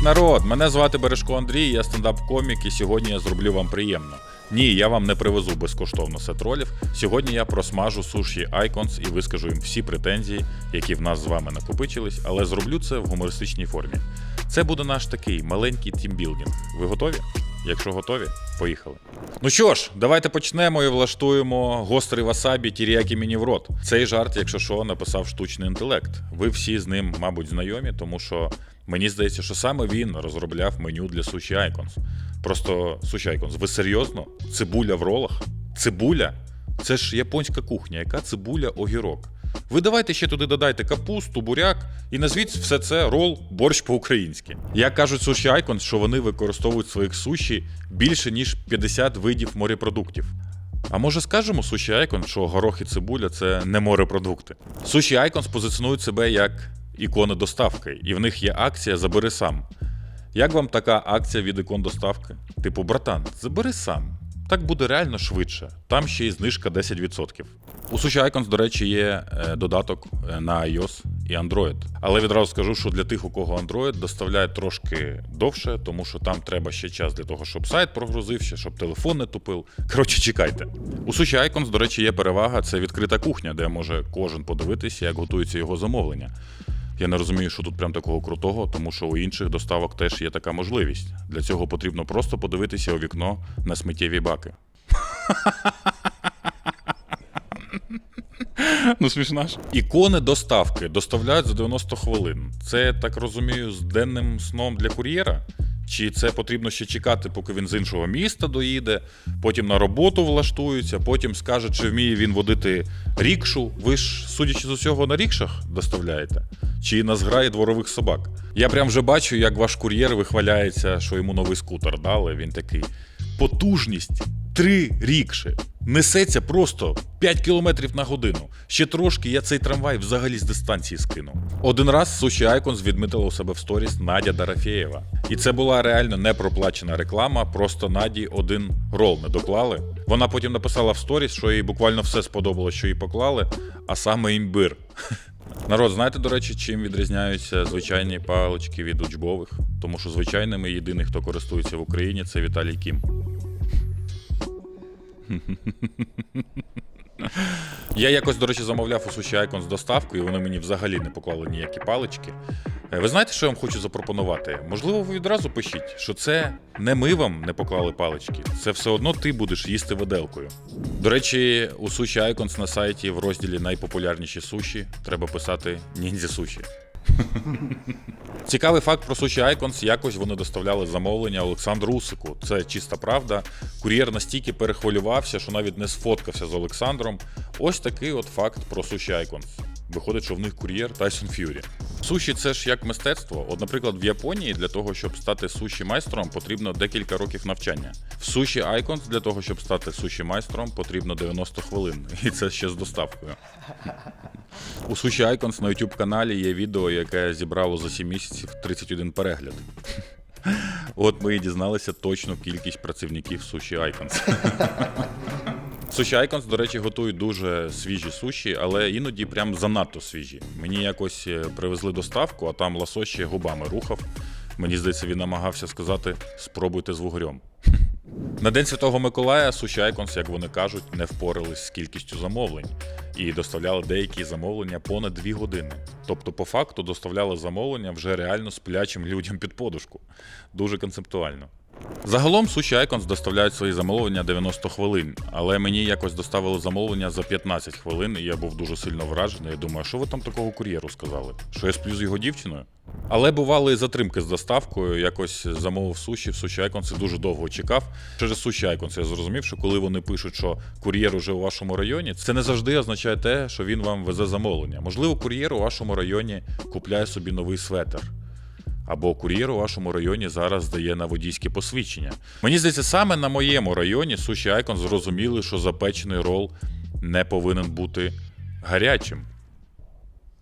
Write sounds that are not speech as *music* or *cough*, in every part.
Привіт, народ! Мене звати Бережко Андрій, я стендап-комік, і сьогодні я зроблю вам приємно. Ні, я вам не привезу безкоштовно сет ролів. Сьогодні я просмажу суші Icons і вискажу їм всі претензії, які в нас з вами накопичились, але зроблю це в гумористичній формі. Це буде наш такий маленький тімбілдинг. Ви готові? Якщо готові, поїхали. Ну що ж, давайте почнемо і влаштуємо гострий васабі тіріякі мені в рот. Цей жарт, якщо що, написав штучний інтелект. Ви всі з ним, мабуть, знайомі, тому що мені здається, що саме він розробляв меню для Sushi Icons. Просто Sushi Icons, ви серйозно? Цибуля в ролах? Цибуля? Це ж японська кухня, яка цибуля огірок. Ви давайте ще туди додайте капусту, буряк і назвіть все це рол борщ по-українськи. Як кажуть Sushi Icons, що вони використовують своїх суші більше ніж 50 видів морепродуктів. А може скажемо Sushi Icons, що горох і цибуля це не морепродукти? Sushi Icons позиціонують себе як ікони доставки, і в них є акція Забери сам. Як вам така акція від ікон доставки? Типу, братан, забери сам. Так буде реально швидше. Там ще й знижка 10%. У Sushi Icons, до речі, є е, додаток е, на iOS і Android. Але відразу скажу, що для тих, у кого Android, доставляє трошки довше, тому що там треба ще час для того, щоб сайт прогрузився, щоб телефон не тупив. Коротше, чекайте. У Sushi Icons, до речі, є перевага це відкрита кухня, де може кожен подивитися, як готується його замовлення. Я не розумію, що тут прям такого крутого, тому що у інших доставок теж є така можливість. Для цього потрібно просто подивитися у вікно на сміттєві баки. Ну, смішна ж. Ікони доставки доставляють за 90 хвилин. Це, так розумію, з денним сном для кур'єра? Чи це потрібно ще чекати, поки він з іншого міста доїде, потім на роботу влаштується, потім скаже, чи вміє він водити рікшу. Ви ж, судячи з усього, на рікшах доставляєте? Чи на зграї дворових собак? Я прям вже бачу, як ваш кур'єр вихваляється, що йому новий скутер дали. Він такий. Потужність три рікші. Несеться просто 5 км на годину. Ще трошки я цей трамвай взагалі з дистанції скину. Один раз Sushi Icons відмітила у себе в сторіс Надя Дарафєєва. І це була реально не проплачена реклама, просто Наді один рол не доклали. Вона потім написала в сторіс, що їй буквально все сподобалось, що їй поклали, а саме імбир. Народ, знаєте, до речі, чим відрізняються звичайні палички від учбових? Тому що звичайними єдиний, хто користується в Україні, це Віталій Кім. Я якось, до речі, замовляв у суші Icon з доставкою, і вони мені взагалі не поклали ніякі палички. Е, Ви знаєте, що я вам хочу запропонувати? Можливо, ви відразу пишіть, що це не ми вам не поклали палички, це все одно ти будеш їсти виделкою. До речі, у Sushi Icons на сайті в розділі найпопулярніші суші треба писати ніндзя суші. Цікавий факт про Sushi Icons, якось вони доставляли замовлення Олександру Усику. Це чиста правда. Кур'єр настільки перехвилювався, що навіть не сфоткався з Олександром. Ось такий от факт про Sushi Icons. Виходить, що в них кур'єр Тайсон Ф'юрі. Суші це ж як мистецтво. От, наприклад, в Японії для того, щоб стати суші майстром, потрібно декілька років навчання. В суші Icons для того, щоб стати суші майстром, потрібно 90 хвилин. І це ще з доставкою. У Sushi Icons на YouTube каналі є відео, яке зібрало за 7 місяців 31 перегляд. От ми і дізналися точну кількість працівників Sushi Icons. Sushi Icons, до речі, готують дуже свіжі суші, але іноді прям занадто свіжі. Мені якось е, привезли доставку, а там лосось ще губами рухав. Мені здається, він намагався сказати: спробуйте з вугрем. На День Святого Миколая Sushi Icons, як вони кажуть, не впорались з кількістю замовлень і доставляли деякі замовлення понад 2 години. Тобто, по факту, доставляли замовлення вже реально сплячим людям під подушку. Дуже концептуально. Загалом Sushi Icons доставляють свої замовлення 90 хвилин, але мені якось доставили замовлення за 15 хвилин, і я був дуже сильно вражений. Я думаю, що ви там такого кур'єру сказали? Що я сплю з його дівчиною? Але бували і затримки з доставкою. Якось замовив суші в Sushi Icons і дуже довго чекав. Через Sushi Icons я зрозумів, що коли вони пишуть, що кур'єр уже у вашому районі, це не завжди означає те, що він вам везе замовлення. Можливо, кур'єр у вашому районі купляє собі новий светер. Або кур'єр у вашому районі зараз здає на водійське посвідчення. Мені здається, саме на моєму районі Sushi Icon зрозуміли, що запечений рол не повинен бути гарячим.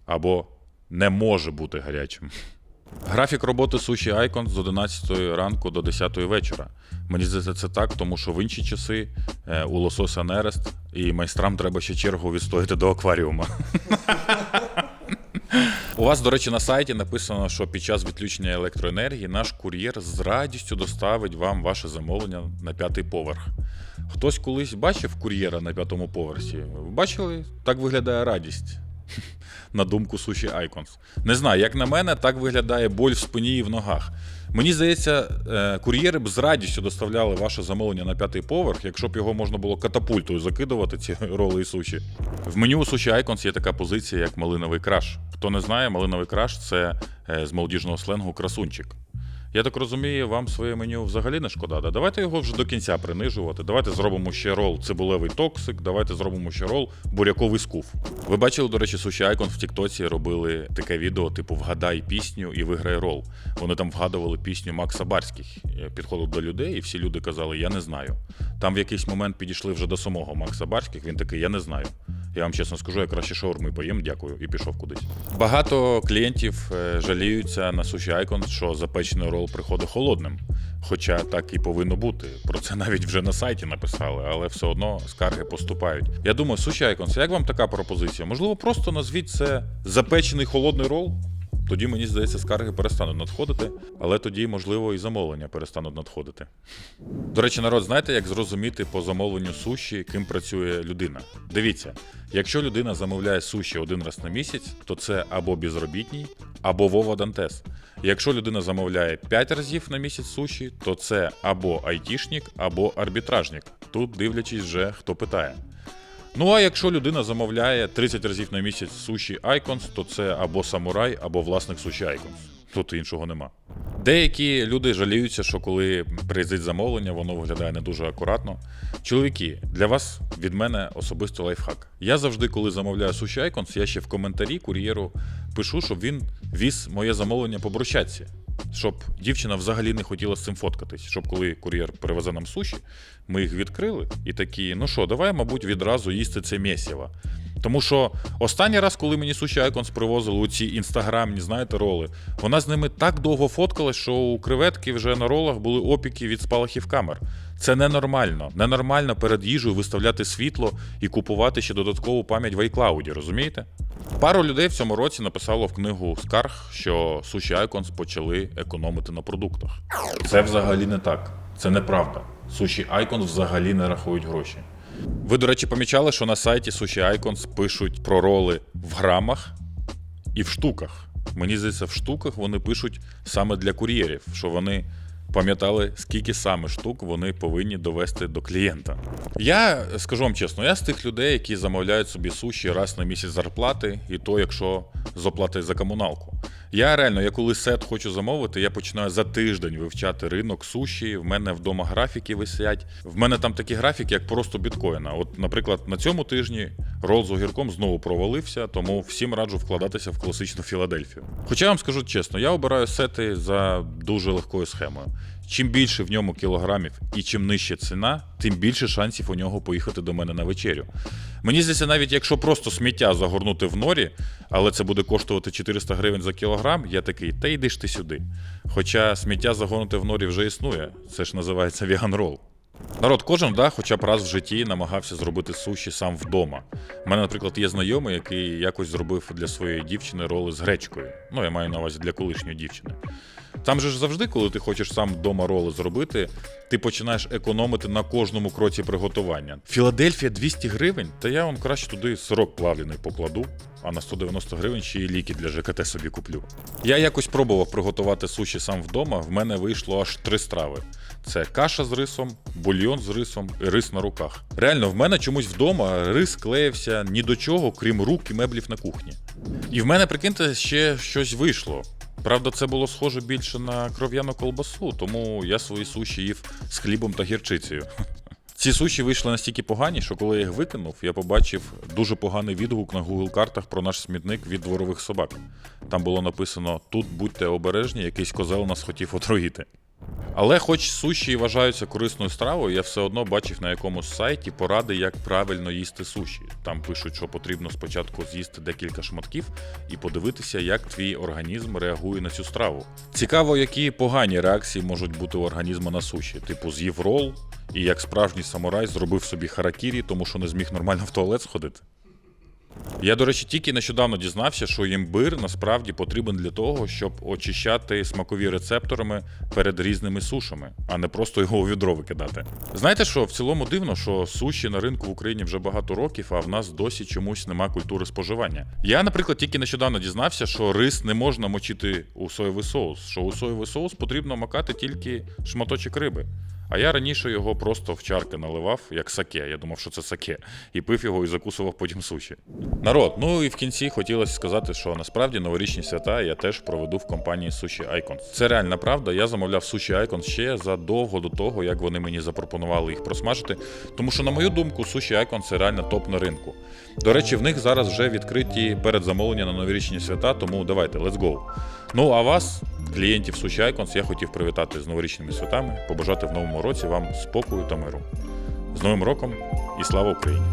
Або не може бути гарячим. Графік роботи Sushi Icon з 11 ранку до 10 вечора. Мені здається, це так, тому що в інші часи е, у лосося нерест, і майстрам треба ще чергу відстояти до акваріума. *laughs* У вас, до речі, на сайті написано, що під час відключення електроенергії наш кур'єр з радістю доставить вам ваше замовлення на п'ятий поверх. Хтось колись бачив кур'єра на п'ятому поверсі? Бачили? Так виглядає радість. *laughs* На думку Sushi Icons. Не знаю, як на мене, так виглядає боль в спині і в ногах. Мені здається, е, кур'єри б з радістю доставляли ваше замовлення на п'ятий поверх, якщо б його можна було катапультою закидувати, ці *laughs* роли і суші. В меню у Sushi Icons є така позиція, як малиновий краш. Хто не знає, малиновий краш це е, з молодіжного сленгу красунчик. Я так розумію, вам своє меню взагалі не шкода. Да? Давайте його вже до кінця принижувати. Давайте зробимо ще рол цибулевий токсик, давайте зробимо ще рол буряковий скуф. Ви бачили, до речі, Sushi Icon в Тіктоці робили таке відео, типу Вгадай пісню і виграй рол. Вони там вгадували пісню Макса Барських. Я підходив до людей, і всі люди казали, я не знаю. Там в якийсь момент підійшли вже до самого Макса Барських, він такий, я не знаю. Я вам чесно скажу, я краще шаурми поїм, дякую, і пішов кудись. Багато клієнтів е, жаліються на суші Icon, що запечений рол приходить холодним. Хоча так і повинно бути. Про це навіть вже на сайті написали, але все одно скарги поступають. Я думаю, суші Icons, як вам така пропозиція? Можливо, просто назвіть це запечений холодний рол? Тоді, мені здається, скарги перестануть надходити, але тоді, можливо, і замовлення перестануть надходити. До речі, народ, знаєте, як зрозуміти по замовленню суші, ким працює людина? Дивіться, якщо людина замовляє суші один раз на місяць, то це або безробітній, або Вова Дантес. Якщо людина замовляє 5 разів на місяць суші, то це або айтішник, або арбітражник. Тут дивлячись вже хто питає. Ну а якщо людина замовляє 30 разів на місяць суші Icons, то це або самурай, або власник суші Icons. Тут іншого нема. Деякі люди жаліються, що коли приїздить замовлення, воно виглядає не дуже акуратно. Чоловіки, для вас від мене особисто лайфхак. Я завжди, коли замовляю суші Icons, я ще в коментарі кур'єру пишу, щоб він віз моє замовлення по брусчатці. Щоб дівчина взагалі не хотіла з цим фоткатись, щоб коли кур'єр привезе нам суші, ми їх відкрили і такі, ну що, давай, мабуть, відразу їсти це місіво. Тому що останній раз, коли мені Суші Айконс привозили у ці інстаграмні, знаєте, роли, вона з ними так довго фоткалась, що у креветки вже на ролах були опіки від спалахів камер. Це ненормально. Ненормально перед їжею виставляти світло і купувати ще додаткову пам'ять в iCloud, розумієте? Пару людей в цьому році написало в книгу скарг, що Sushi Icons почали економити на продуктах. Це взагалі не так. Це неправда. Sushi Icons взагалі не рахують гроші. Ви, до речі, помічали, що на сайті Sushi Icons пишуть про роли в грамах і в штуках. Мені здається, в штуках вони пишуть саме для кур'єрів, що вони пам'ятали, скільки саме штук вони повинні довести до клієнта. Я скажу вам чесно, я з тих людей, які замовляють собі суші раз на місяць зарплати, і то, якщо з оплати за комуналку. Я реально, я коли сет хочу замовити, я починаю за тиждень вивчати ринок суші. В мене вдома графіки висять. В мене там такі графіки, як просто біткоїна. От, наприклад, на цьому тижні рол з огірком знову провалився, тому всім раджу вкладатися в класичну Філадельфію. Хоча я вам скажу чесно, я обираю сети за дуже легкою схемою. Чим більше в ньому кілограмів і чим нижча ціна, тим більше шансів у нього поїхати до мене на вечерю. Мені здається, навіть якщо просто сміття загорнути в норі, але це буде коштувати 400 гривень за кілограм, я такий, та йди ж ти сюди. Хоча сміття загорнути в норі вже існує, це ж називається веганрол. Народ, кожен да, хоча б раз в житті намагався зробити суші сам вдома. У мене, наприклад, є знайомий, який якось зробив для своєї дівчини роли з гречкою. Ну, я маю на увазі для колишньої дівчини. Там же ж завжди, коли ти хочеш сам вдома роли зробити, ти починаєш економити на кожному кроці приготування. Філадельфія 200 гривень, та я вам краще туди сирок плавлений покладу, а на 190 гривень ще й ліки для ЖКТ собі куплю. Я якось пробував приготувати суші сам вдома. В мене вийшло аж три страви: це каша з рисом, бульйон з рисом і рис на руках. Реально, в мене чомусь вдома рис клеївся ні до чого, крім рук і меблів на кухні. І в мене, прикиньте, ще щось вийшло. Правда, це було схоже більше на кров'яну колбасу, тому я свої суші їв з хлібом та гірчицею. *laughs* Ці суші вийшли настільки погані, що коли я їх викинув, я побачив дуже поганий відгук на Google картах про наш смітник від дворових собак. Там було написано: тут будьте обережні, якийсь козел нас хотів отруїти. Але хоч суші і вважаються корисною стравою, я все одно бачив на якомусь сайті поради, як правильно їсти суші. Там пишуть, що потрібно спочатку з'їсти декілька шматків і подивитися, як твій організм реагує на цю страву. Цікаво, які погані реакції можуть бути у організму на суші, типу з'їв рол, і як справжній самурай зробив собі харакірі, тому що не зміг нормально в туалет сходити. Я, до речі, тільки нещодавно дізнався, що імбир насправді потрібен для того, щоб очищати смакові рецепторами перед різними сушами, а не просто його у відро викидати. Знаєте що, в цілому дивно, що суші на ринку в Україні вже багато років, а в нас досі чомусь нема культури споживання. Я, наприклад, тільки нещодавно дізнався, що рис не можна мочити у соєвий соус, що у соєвий соус потрібно макати тільки шматочок риби. А я раніше його просто в чарки наливав, як саке. Я думав, що це саке, і пив його і закусував потім суші. Народ, ну і в кінці хотілося сказати, що насправді новорічні свята я теж проведу в компанії Sushi Icons. Це реальна правда. Я замовляв Sushi Icons ще задовго до того, як вони мені запропонували їх просмажити. Тому що, на мою думку, Sushi Icons це реально топ на ринку. До речі, в них зараз вже відкриті передзамовлення на новорічні свята, тому давайте, let's go. Ну а вас, клієнтів Sushi Айконс, я хотів привітати з новорічними святами, побажати в новому році вам спокою та миру. З Новим роком і слава Україні!